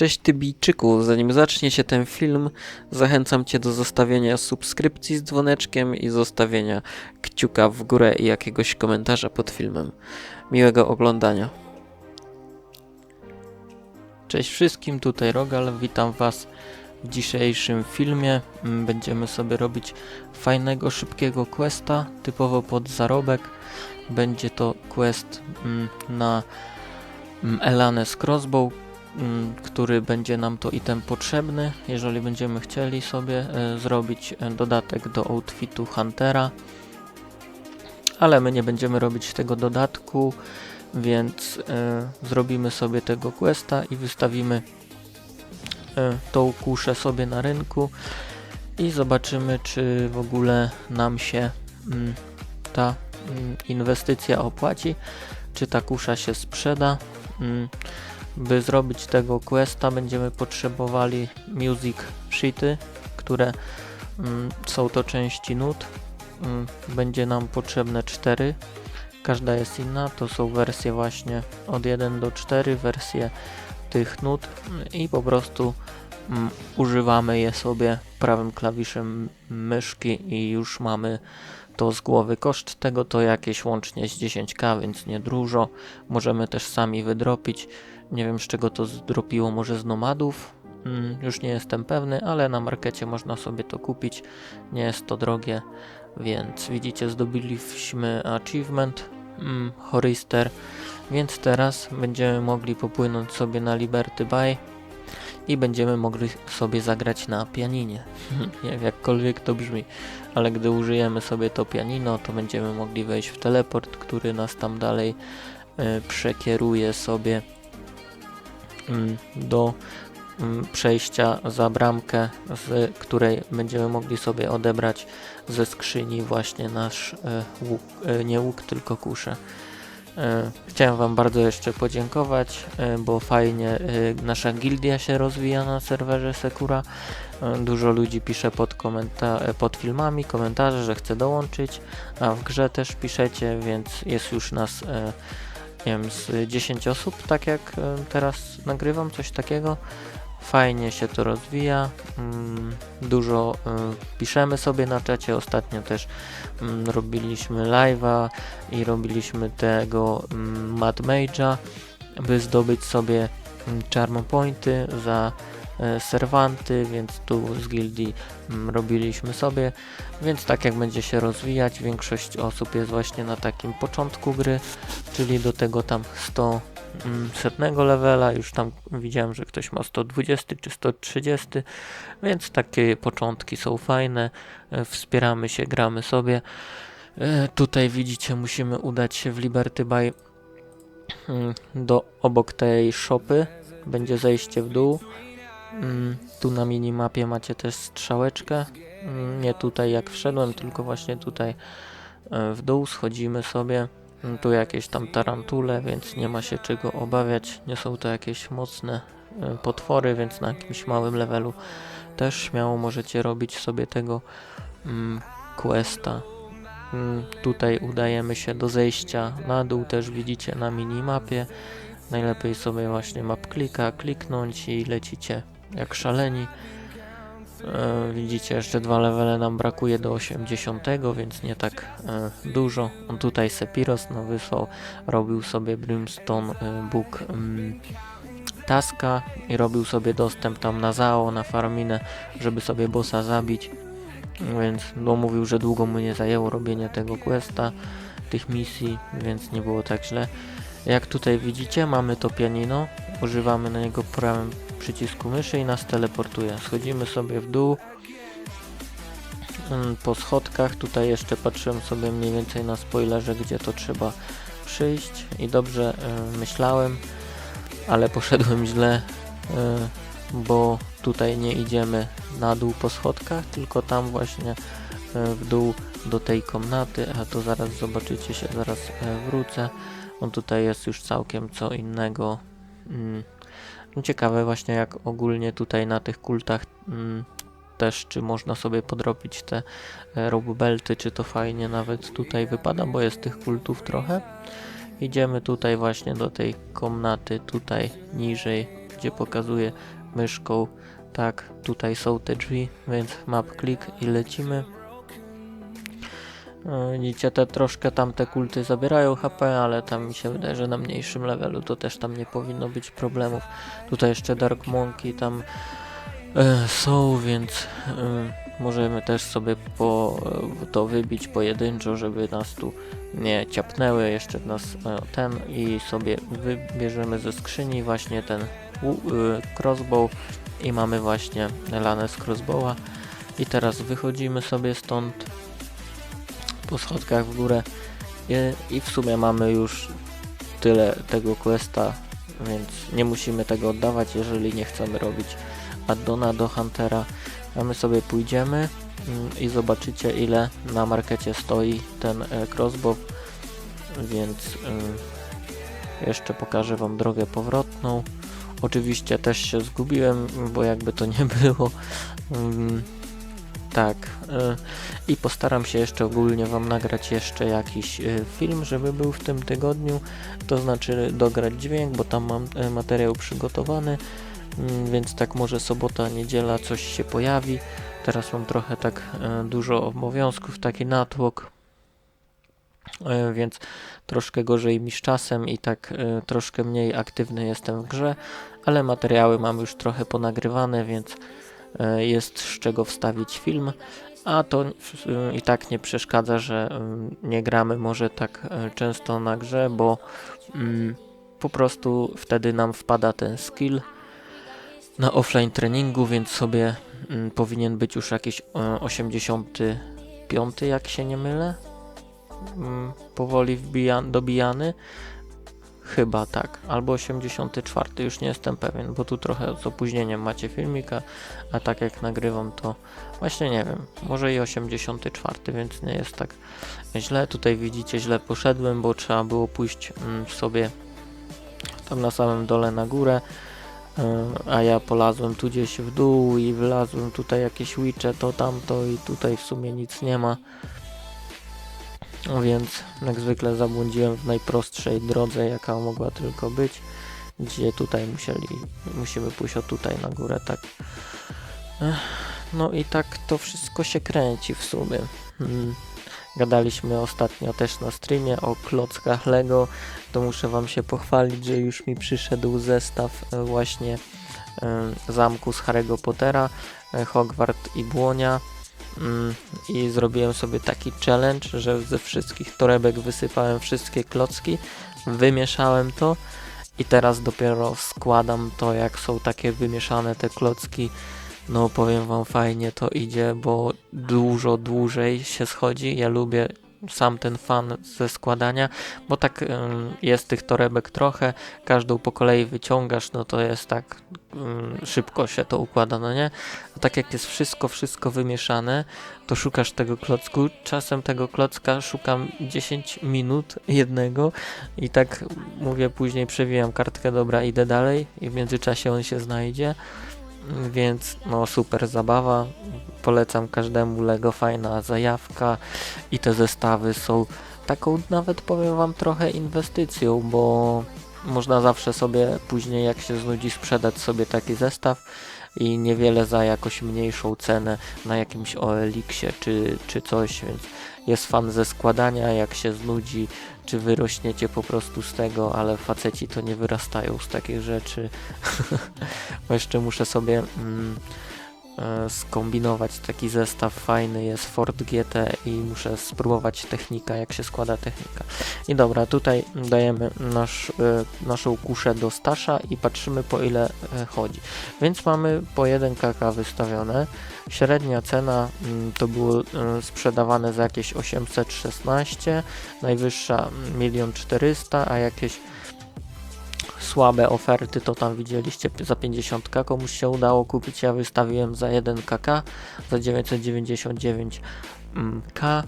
Cześć Tybijczyku, zanim zacznie się ten film, zachęcam Cię do zostawienia subskrypcji z dzwoneczkiem i zostawienia kciuka w górę i jakiegoś komentarza pod filmem. Miłego oglądania. Cześć wszystkim, tutaj Rogal, witam Was w dzisiejszym filmie. Mm, Będziemy sobie robić fajnego, szybkiego questa, typowo pod zarobek. Będzie to quest mm, na mm, Elanes Crossbow, który będzie nam to item potrzebny, jeżeli będziemy chcieli sobie e, zrobić e, dodatek do outfitu Huntera. Ale my nie będziemy robić tego dodatku, więc e, zrobimy sobie tego questa i wystawimy tą kuszę sobie na rynku i zobaczymy, czy w ogóle nam się mm, ta mm, inwestycja opłaci, czy ta kusza się sprzeda. By zrobić tego questa będziemy potrzebowali music sheety, które mm, są to części nut. Mm, będzie nam potrzebne 4. Każda jest inna, to są wersje właśnie od 1 do 4, wersje tych nut i po prostu mm, używamy je sobie prawym klawiszem myszki i już mamy to z głowy. Koszt tego to jakieś łącznie z 10k, więc nie dużo. Możemy też sami wydropić. Nie wiem z czego to zdropiło, może z nomadów. Mm, już nie jestem pewny, ale na markecie można sobie to kupić. Nie jest to drogie, więc widzicie, zdobyliśmy achievement mm, Horister, więc teraz będziemy mogli popłynąć sobie na Liberty Bay i będziemy mogli sobie zagrać na pianinie. Jak- Jakkolwiek to brzmi, ale gdy użyjemy sobie to pianino, to będziemy mogli wejść w teleport, który nas tam dalej e, przekieruje sobie do mm, przejścia za bramkę, z której będziemy mogli sobie odebrać ze skrzyni właśnie nasz e, łuk, e, nie łuk, tylko kuszę. E, Chciałem Wam bardzo jeszcze podziękować, bo fajnie nasza gildia się rozwija na serwerze Sekura. Dużo ludzi pisze pod, pod filmami komentarze, że chce dołączyć, a w grze też piszecie, więc jest już nas nie wiem, z 10 osób, tak jak e, teraz nagrywam, coś takiego. Fajnie się to rozwija, mm, dużo e, piszemy sobie na czacie, ostatnio też mm, robiliśmy live'a i robiliśmy tego mm, Mad Mage'a, by zdobyć sobie mm, Charm Pointy za serwanty, więc tu z gildii mm, robiliśmy sobie, więc tak jak będzie się rozwijać, większość osób jest właśnie na takim początku gry, czyli do tego tam 100 mm, setnego levela, już tam widziałem, że ktoś ma 120 czy 130, więc takie początki są fajne, e, wspieramy się, gramy sobie. E, Tutaj widzicie, musimy udać się w Liberty Bay mm, do obok tej szopy, będzie zejście w dół. Mm, Tu na minimapie macie też strzałeczkę, Mm, nie tutaj jak wszedłem, tylko właśnie tutaj e, w dół schodzimy sobie. Mm, Tu jakieś tam tarantule, więc nie ma się czego obawiać. Nie są to jakieś mocne e, potwory, więc na jakimś małym levelu też śmiało możecie robić sobie tego questa. Tutaj udajemy się do zejścia na dół, też widzicie na minimapie. Najlepiej sobie właśnie map klika, kliknąć i lecicie jak szaleni. E, widzicie, jeszcze dwa levele nam brakuje do 80, więc nie tak e, dużo. On tutaj Sepiros no, wysłał, robił sobie Brimstone e, Book mm, taska i robił sobie dostęp tam na Zao, na Farminę, żeby sobie bossa zabić. Więc no, mówił, że długo mu nie zajęło robienie tego questa, tych misji, więc nie było tak źle. Jak tutaj widzicie, mamy to pianino, używamy na niego przycisku myszy i nas teleportuje. Schodzimy sobie w dół mm, po schodkach. Tutaj jeszcze patrzyłem sobie mniej więcej na spoilerze, gdzie to trzeba przyjść i dobrze y, myślałem, ale poszedłem źle, y, bo tutaj nie idziemy na dół po schodkach, tylko tam właśnie y, w dół do tej komnaty, a to zaraz zobaczycie się, zaraz y, wrócę. On tutaj jest już całkiem co innego. Mm. No Ciekawe właśnie jak ogólnie tutaj na tych kultach mm, też czy można sobie podrobić te e, robe belty, czy to fajnie nawet tutaj wypada, bo jest tych kultów trochę. Idziemy tutaj właśnie do tej komnaty, tutaj niżej gdzie pokazuję myszką. Tak, tutaj są te drzwi, więc map klik i lecimy. E, Widzicie, te troszkę tam te kulty zabierają HP, ale tam mi się wydaje, że na mniejszym levelu to też tam nie powinno być problemów. Tutaj jeszcze Dark Monkey tam e, są, więc e, możemy też sobie po, e, to wybić pojedynczo, żeby nas tu nie ciapnęły. Jeszcze nas e, ten i sobie wybierzemy ze skrzyni właśnie ten u- y, crossbow i mamy właśnie lanę z crossbowa. I teraz wychodzimy sobie stąd po schodkach w górę i, w sumie mamy już tyle tego questa, więc nie musimy tego oddawać, jeżeli nie chcemy robić addona do Huntera. A my sobie pójdziemy mm, i zobaczycie ile na markecie stoi ten e, crossbow, więc ym, jeszcze pokażę Wam drogę powrotną. Oczywiście też się zgubiłem, bo jakby to nie było. Tak. y, I postaram się jeszcze ogólnie Wam nagrać jeszcze jakiś y, film, żeby był w tym tygodniu. To znaczy dograć dźwięk, bo tam mam y, materiał przygotowany. Mm, Więc tak może sobota, niedziela coś się pojawi. Teraz mam trochę tak dużo obowiązków, taki natłok. Więc troszkę gorzej mi z czasem i tak troszkę mniej aktywny jestem w grze, ale materiały mam już trochę ponagrywane, więc e, jest z czego wstawić film, a to y, i tak nie przeszkadza, że y, nie gramy może tak e, często na grze, bo mm, po prostu wtedy nam wpada ten skill na offline treningu, więc sobie mm, powinien być już jakiś e, 85, jak się nie mylę. Mm, powoli dobijany. Chyba tak, albo 84, już nie jestem pewien, bo tu trochę z opóźnieniem macie filmika, a tak jak nagrywam to właśnie nie wiem, może i 84, więc nie jest tak źle. Tutaj widzicie, źle poszedłem, bo trzeba było pójść mm, sobie tam na samym dole na górę, y, a ja polazłem tu gdzieś w dół i wylazłem tutaj jakieś witche, to tamto i tutaj w sumie nic nie ma. No więc jak zwykle zabłądziłem w najprostszej drodze, jaka mogła tylko być. Gdzie tutaj musieli, musimy pójść o tutaj na górę, tak. No i tak to wszystko się kręci w sumie. Hmm. Gadaliśmy ostatnio też na streamie o klockach Lego. To muszę wam się pochwalić, że już mi przyszedł zestaw e, właśnie e, zamku z Harry'ego Pottera, e, Hogwart i Błonia. Mm, I zrobiłem sobie taki challenge, że ze wszystkich torebek wysypałem wszystkie klocki, wymieszałem to i teraz dopiero składam to, jak są takie wymieszane te klocki. No powiem wam fajnie to idzie, bo dużo dłużej się schodzi. Ja lubię sam ten fan ze składania, bo tak ym, jest tych torebek trochę, każdą po kolei wyciągasz, no to jest tak ym, szybko się to układa, no nie? A tak jak jest wszystko, wszystko wymieszane, to szukasz tego klocku. Czasem tego klocka szukam 10 minut jednego i tak mówię, później przewijam kartkę, dobra, idę dalej i w międzyczasie on się znajdzie. Więc no super zabawa. Polecam każdemu Lego, fajna zajawka i te zestawy są taką nawet powiem wam trochę inwestycją, bo można zawsze sobie później jak się znudzi sprzedać sobie taki zestaw i niewiele za jakoś mniejszą cenę na jakimś OLX-ie czy, czy coś, więc jest fan ze składania, jak się znudzi, czy wyrośniecie po prostu z tego, ale faceci to nie wyrastają z takich rzeczy. Jeszcze muszę sobie mm, skombinować taki zestaw fajny, jest Ford GT i muszę spróbować technika, jak się składa technika. I dobra, tutaj dajemy nasz, e, naszą kuszę do stasza i patrzymy po ile e, chodzi. Więc mamy po 1 kk wystawione. Średnia cena mm, to było e, sprzedawane za jakieś 816, najwyższa 1 400 a jakieś słabe oferty to tam widzieliście za 50k komuś się udało kupić, ja wystawiłem za 1kk za 999k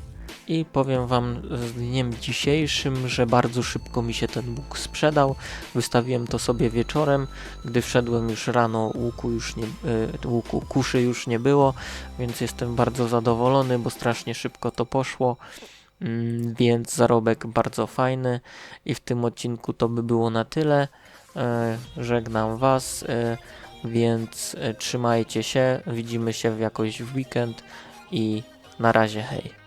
i powiem wam z dniem dzisiejszym, że bardzo szybko mi się ten łuk sprzedał. Wystawiłem to sobie wieczorem, gdy wszedłem już rano, łuku już nie, y, łuku kuszy już nie było, więc jestem bardzo zadowolony, bo strasznie szybko to poszło. Mm, Więc zarobek bardzo fajny i w tym odcinku to by było na tyle. e, żegnam Was, e, więc e, trzymajcie się, widzimy się w jakoś w weekend i na razie hej.